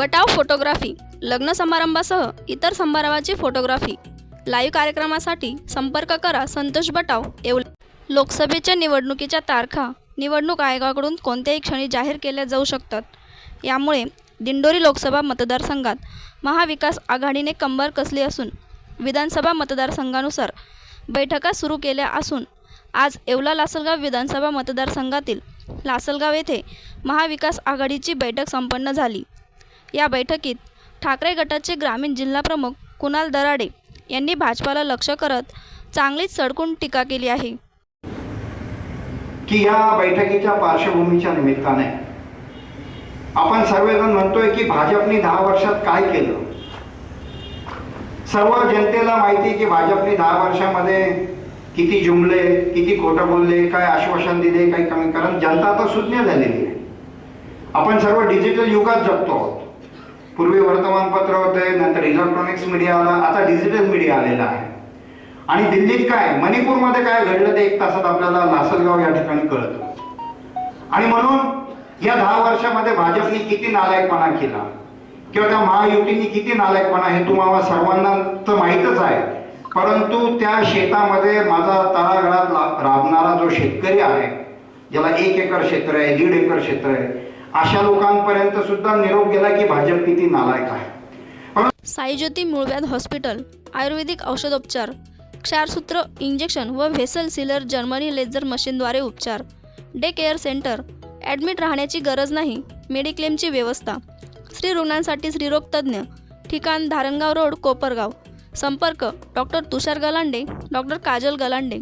बटाव photography लग्न समारंभासह इतर समारंभाची photography. Live कार्यक्रमासाठी संपर्क करा संतोष बटाव येवले लोकसभेच्या निवडणुकीच्या तारखा निवडणूक आयोगाकडून कोणत्याही क्षणी जाहीर केल्या जाऊ शकतात. यामुळे दिंडोरी लोकसभा मतदारसंघात महाविकास आघाडीने कंबर कसली असून विधानसभा मतदारसंघानुसार बैठका सुरू केल्या असून आज येवला लासलगाव विधानसभा मतदारसंघातील लासलगाव येथे महाविकास आघाडीची बैठक संपन्न झाली. या बैठकीत ठाकरे गटाचे ग्रामीण जिल्हाप्रमुख कुणाल दराडे यांनी भाजपाला लक्ष करत चांगलीच सडकून टीका केली आहे. की या बैठकीच्या पार्श्वभूमीच्या निमित्ताने आपण सर्वजण म्हणतोय की भाजपने दहा वर्षात काय केलं? सर्व जनतेला माहिती की भाजपने दहा वर्षामध्ये किती जुमले किती खोटं बोलले काय आश्वासन दिले काही कमी कारण जनता आता सुज्ञ झालेली आहे. आपण सर्व डिजिटल युगात जगतो आहोत. पूर्वी वर्तमानपत्र होते नंतर इलेक्ट्रॉनिक्स मीडिया आला आता डिजिटल मीडिया आलेला आहे. आणि दिल्लीत काय मणिपूरमध्ये काय घडलं ते एक तासात आपल्याला लासलगाव या ठिकाणी कळत. आणि म्हणून या दहा वर्षामध्ये भाजपने किती नालायकपणा केला? किंवा त्या महायुतीने किती नालायकपणा? हे तुम्हाला सर्वांना तर माहीतच आहे. परंतु त्या शेतामध्ये माझा तळागळात राबणारा जो शेतकरी आहे ज्याला एक एकर क्षेत्र आहे दीड एकर क्षेत्र आहे अशा लोकांपर्यंत सुद्धा निरोप गेला की भाजप किती नालायक आहे. साईज्योती मूळव्याध हॉस्पिटल आयुर्वेदिक औषधोपचार क्षारसूत्र इंजेक्शन व व्हेसल सिलर जर्मनी लेझर मशीनद्वारे उपचार डे केअर सेंटर ॲडमिट राहण्याची गरज नाही मेडिक्लेमची व्यवस्था स्त्री रुग्णांसाठी स्त्रीरोग तज्ज्ञ ठिकाण धारणगाव रोड कोपरगाव संपर्क डॉक्टर तुषार गलांडे डॉक्टर काजल गलांडे.